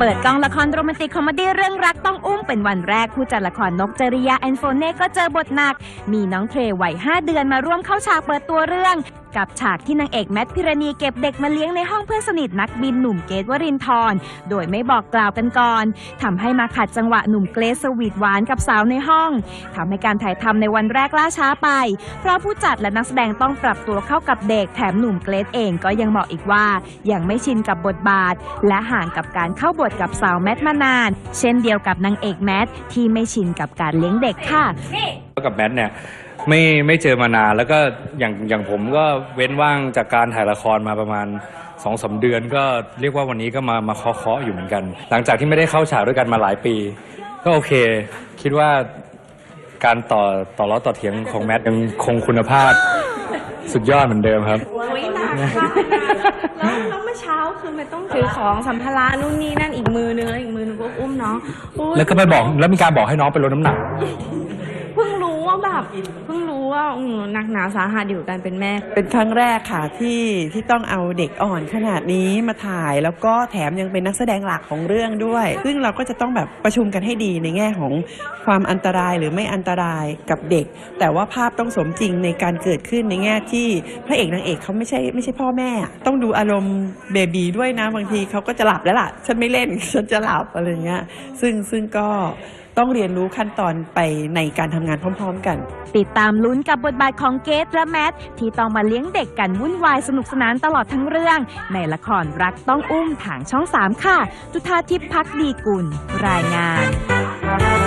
เปิดกองละครโรแมนติกคอมเมดี้เรื่องรักต้องอุ้มเป็นวันแรก ผู้จัดละครนกจริยาแอนโฟเน่ก็เจอบทหนัก มีน้องเทรวัย5เดือนมาร่วมเข้าฉากเปิดตัวเรื่อง กับฉากที่นางเอกแมทพิรณีเก็บเด็กมาเลี้ยงในห้องเพื่อนสนิทนักบินหนุ่มเกตวรินทร์โดยไม่บอกกล่าวกันก่อนทำให้มาขัดจังหวะหนุ่มเกรซสวีทหวานกับสาวในห้องทำให้การถ่ายทำในวันแรกล่าช้าไป เพราะผู้จัดและนักแสดงต้องปรับตัวเข้ากับเด็กแถมหนุ่มเกรซเองก็ยังบอกอีกว่ายังไม่ชินกับบทบาท และห่างกับการเข้าบทกับสาวแมทมานาน เช่นเดียวกับนางเอกแมทที่ไม่ชินกับการเลี้ยงเด็กค่ะ กับแมทเนี่ยไม่ไม่เจอมานานแล้วก็อย่างอย่างผมก็เว้นว่างจากการถ่ายละครมาประมาณสองสาเดือน ก็เรียกว่าวันนี้ก็มามาเคาะๆอยู่เหมือนกัน หลังจากที่ไม่ได้เข้าฉากด้วยกันมาหลายปี ก็โอเค คิดว่าการต่อต่อล้อต่อเถียงของแมทยังคงคุณภาพสุดยอดเหมือนเดิมครับ อุ๊ยหนักมากแล้วแล้วเมื่อเช้าคือมันต้องถือของสัมภาระนู่นนี่นั่นอีกมือนึงแล้วอีกมือนึงก็อุ้มน้องอุ๊ย แล้วก็ไปบอกแล้วมีการบอกให้น้องไปลดน้ำหนักเพิ่งรู้ว่า แบบเพิ่งรู้ว่าอืมหนักหนาสาหัสอยู่การเป็นแม่ เป็นครั้งแรกค่ะที่ที่ต้องเอาเด็กอ่อนขนาดนี้มาถ่าย แล้วก็แถมยังเป็นนักแสดงหลักของเรื่องด้วย ซึ่งเราก็จะต้องแบบประชุมกันให้ดีในแง่ของความอันตรายหรือไม่อันตรายกับเด็ก แต่ว่าภาพต้องสมจริงในการเกิดขึ้นในแง่ที่พระเอกนางเอกเขาไม่ใช่ไม่ใช่พ่อแม่อะต้องดูอารมณ์เบบีด้วยนะบางทีเขาก็จะหลับแล้วล่ะฉันไม่เล่นฉันจะหลับอะไรเงี้ยซึ่งซึ่งก็ ต้องเรียนรู้ขั้นตอนไปในการทำงานพร้อม ๆ กัน ติดตามลุ้นกับบทบาทของเกตและแมท ที่ต้องมาเลี้ยงเด็กกันวุ่นวายสนุกสนานตลอดทั้งเรื่อง ในละครรักต้องอุ้มทางช่อง 3 ค่ะ จุธาทิพย์พักดีกุล รายงาน